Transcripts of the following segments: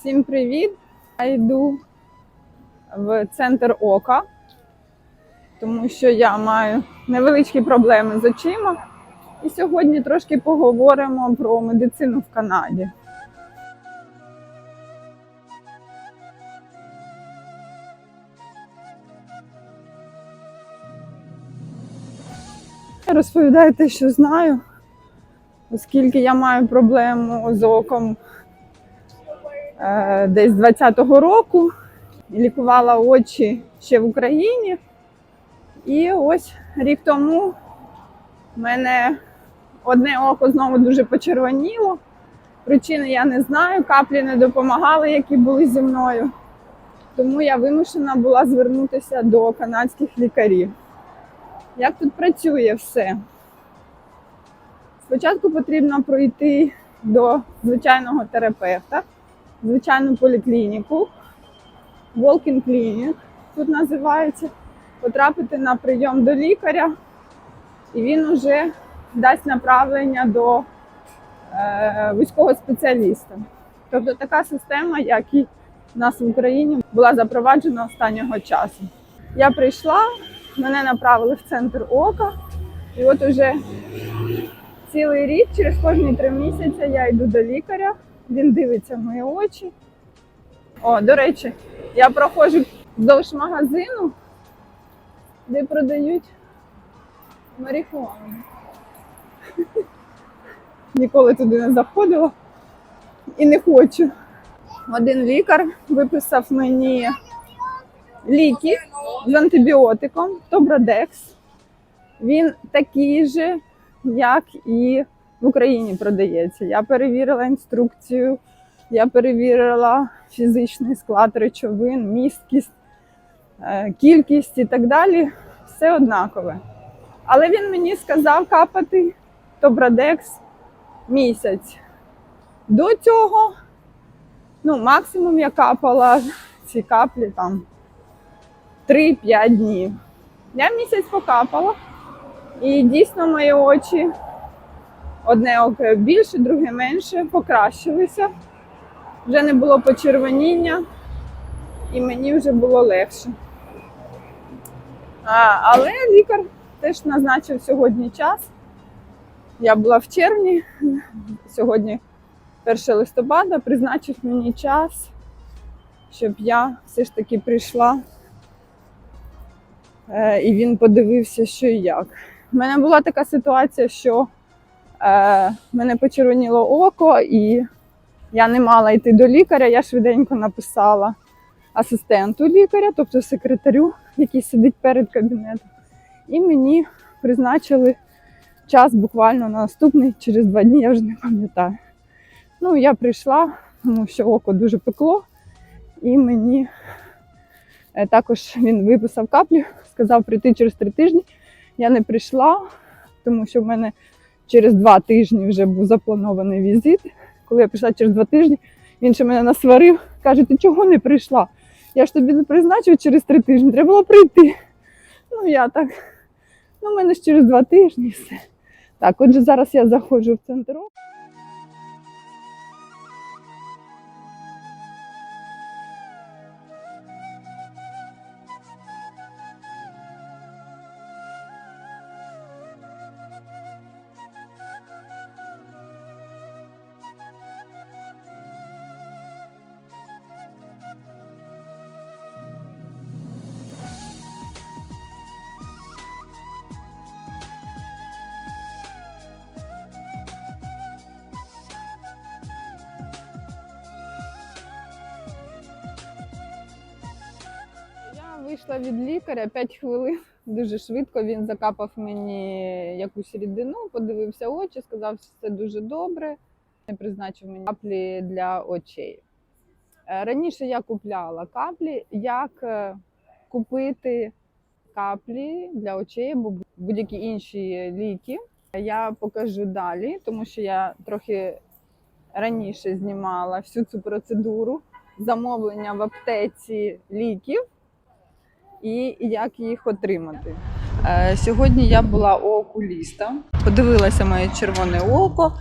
Всім привіт! Я йду в центр ока, тому що я маю невеличкі проблеми з очима. І сьогодні трошки поговоримо про медицину в Канаді. Я розповідаю те, що знаю, оскільки я маю проблему з оком десь 20-го року. Лікувала очі ще в Україні. І ось рік тому в мене одне око знову дуже почервоніло. Причини я не знаю, каплі не допомагали, які були зі мною. Тому я вимушена була звернутися до канадських лікарів. Як тут працює все? Спочатку потрібно пройти до звичайного терапевта, звичайну поліклініку, Walking Clinic тут називається, потрапити на прийом до лікаря, і він вже дасть направлення до е, вузького спеціаліста. Тобто така система, як і в нас в Україні, була запроваджена останнього часу. Я прийшла, мене направили в центр ока, і от уже цілий рік, через кожні три місяці я йду до лікаря, він дивиться в мої очі. О, до речі, я проходжу вздовж магазину, де продають марихуану. Ніколи туди не заходила і не хочу. Один лікар виписав мені ліки з антибіотиком Тобрадекс. Він такий же, як і в Україні продається. Я перевірила інструкцію, я перевірила фізичний склад речовин, місткість, е, кількість і так далі. Все однакове. Але він мені сказав капати Тобрадекс місяць. До цього, ну, максимум я капала ці каплі там 3-5 днів. Я місяць покапала, і дійсно мої очі одне око більше, друге менше, покращилися. Вже не було почервоніння, і мені вже було легше. А, але лікар теж назначив сьогодні час. Я була в червні, сьогодні 1 листопада, призначив мені час, щоб я все ж таки прийшла. Е, і він подивився, що і як. У мене була така ситуація, що е, мене почервоніло око, і я не мала йти до лікаря. Я швиденько написала асистенту лікаря, тобто секретарю, який сидить перед кабінетом. І мені призначили час буквально на наступний, через два дні, я вже не пам'ятаю. Ну, я прийшла, тому що око дуже пекло, і мені е, також він виписав каплю, сказав прийти через три тижні. Я не прийшла, тому що в мене через два тижні вже був запланований візит. Коли я прийшла через два тижні, він ще мене насварив, каже, ти чого не прийшла? Я ж тобі не призначив через три тижні, треба було прийти. Ну, я так, ну, в мене ж через два тижні все. Так, отже, зараз я заходжу в центр. Вийшла від лікаря 5 хвилин. Дуже швидко він закапав мені якусь рідину, подивився очі, сказав, що це дуже добре. Не призначив мені каплі для очей. Е, Раніше я купляла каплі, як е, купити каплі для очей або будь-які інші ліки. Я покажу далі, тому що я трохи раніше знімала всю цю процедуру замовлення в аптеці ліків і як їх отримати. Е, Сьогодні я була у окуліста, подивилася моє червоне око,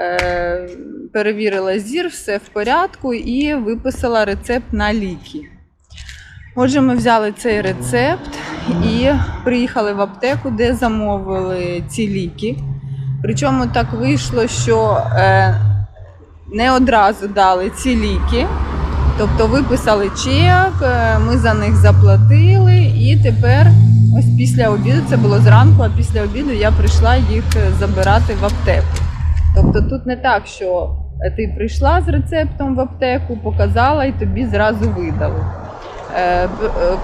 е, перевірила зір, все в порядку і виписала рецепт на ліки. Отже, ми взяли цей рецепт і приїхали в аптеку, де замовили ці ліки. Причому так вийшло, що е, не одразу дали ці ліки. Тобто виписали чек, е, ми за них заплатили, і тепер, ось після обіду, це було зранку, а після обіду я прийшла їх е, забирати в аптеку. Тобто тут не так, що е, ти прийшла з рецептом в аптеку, показала і тобі зразу видали.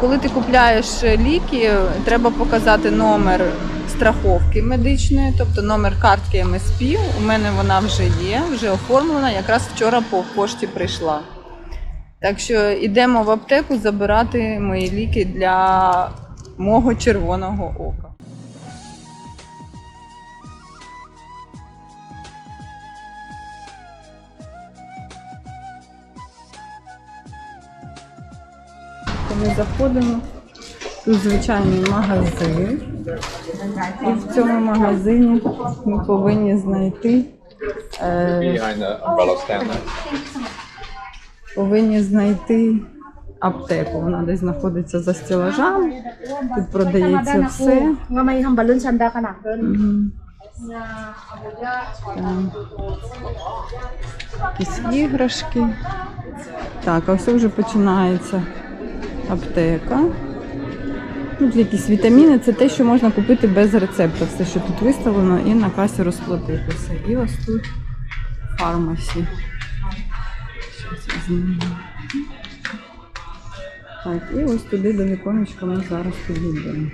Коли ти купляєш ліки, треба показати номер страховки медичної, тобто номер картки МСП. У мене вона вже є, вже оформлена. Якраз вчора по пошті прийшла. Так що йдемо в аптеку забирати мої ліки для мого червоного ока. Ми заходимо. Тут звичайний магазин. І в цьому магазині ми повинні знайти. Е, повинні знайти аптеку. Вона десь знаходиться за стелажами. Тут продається все. Якісь іграшки. Так, а все вже починається аптека. Тут якісь вітаміни, це те, що можна купити без рецепту. Все, що тут виставлено, і на касі розплатитися. І ось тут фармасі. Так, і ось туди до віконечка ми зараз підійдемо.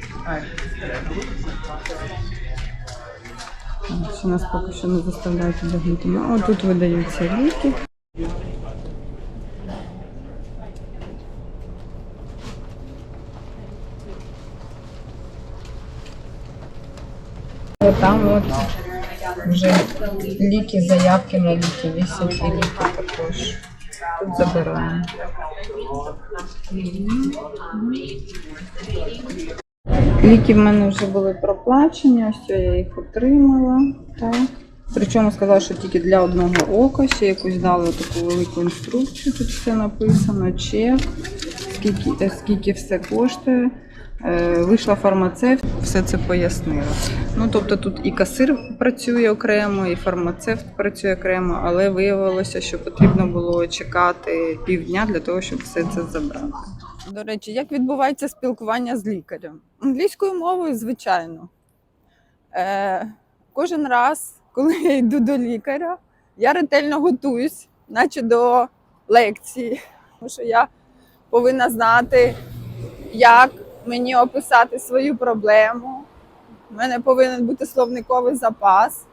Що нас поки що не заставляють одягнути. Ну, отут видаються ліки. Там от вже ліки, заявки на ліки, і ліки також. Тут забираємо. Ліки в мене вже були проплачені, ось я їх отримала. Так. Причому сказала, що тільки для одного ока, ще якусь дали таку велику інструкцію, тут все написано, чек, скільки, е, скільки все коштує. Е, Вийшла фармацевт, все це пояснила. Ну, тобто тут і касир працює окремо, і фармацевт працює окремо, але виявилося, що потрібно було чекати півдня для того, щоб все це забрати. До речі, як відбувається спілкування з лікарем? Англійською мовою, звичайно. Е, кожен раз, коли я йду до лікаря, я ретельно готуюсь, наче до лекції, тому що я повинна знати, як мені описати свою проблему. У мене повинен бути словниковий запас.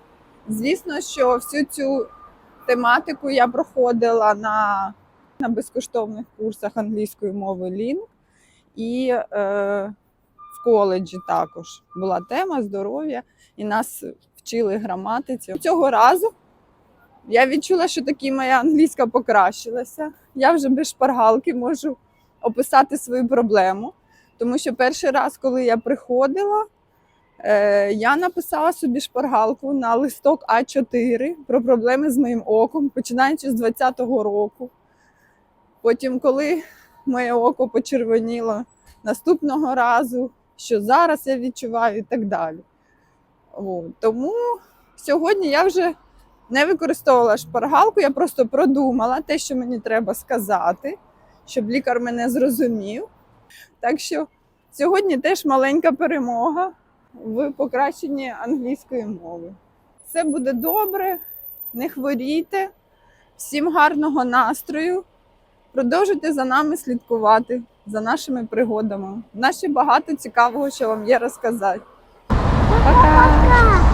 Звісно, що всю цю тематику я проходила на, на безкоштовних курсах англійської мови Лінк. І е, в коледжі також була тема здоров'я, і нас вчили граматиці. Цього разу я відчула, що таки моя англійська покращилася. Я вже без шпаргалки можу описати свою проблему. Тому що перший раз, коли я приходила, е, я написала собі шпаргалку на листок А4 про проблеми з моїм оком, починаючи з 20-го року. Потім, коли моє око почервоніло наступного разу, що зараз я відчуваю і так далі. От. Тому сьогодні я вже не використовувала шпаргалку, я просто продумала те, що мені треба сказати, щоб лікар мене зрозумів. Так що сьогодні теж маленька перемога в покращенні англійської мови. Все буде добре, не хворійте, всім гарного настрою. Продовжуйте за нами слідкувати, за нашими пригодами. У нас ще багато цікавого, що вам є розказати. Пока!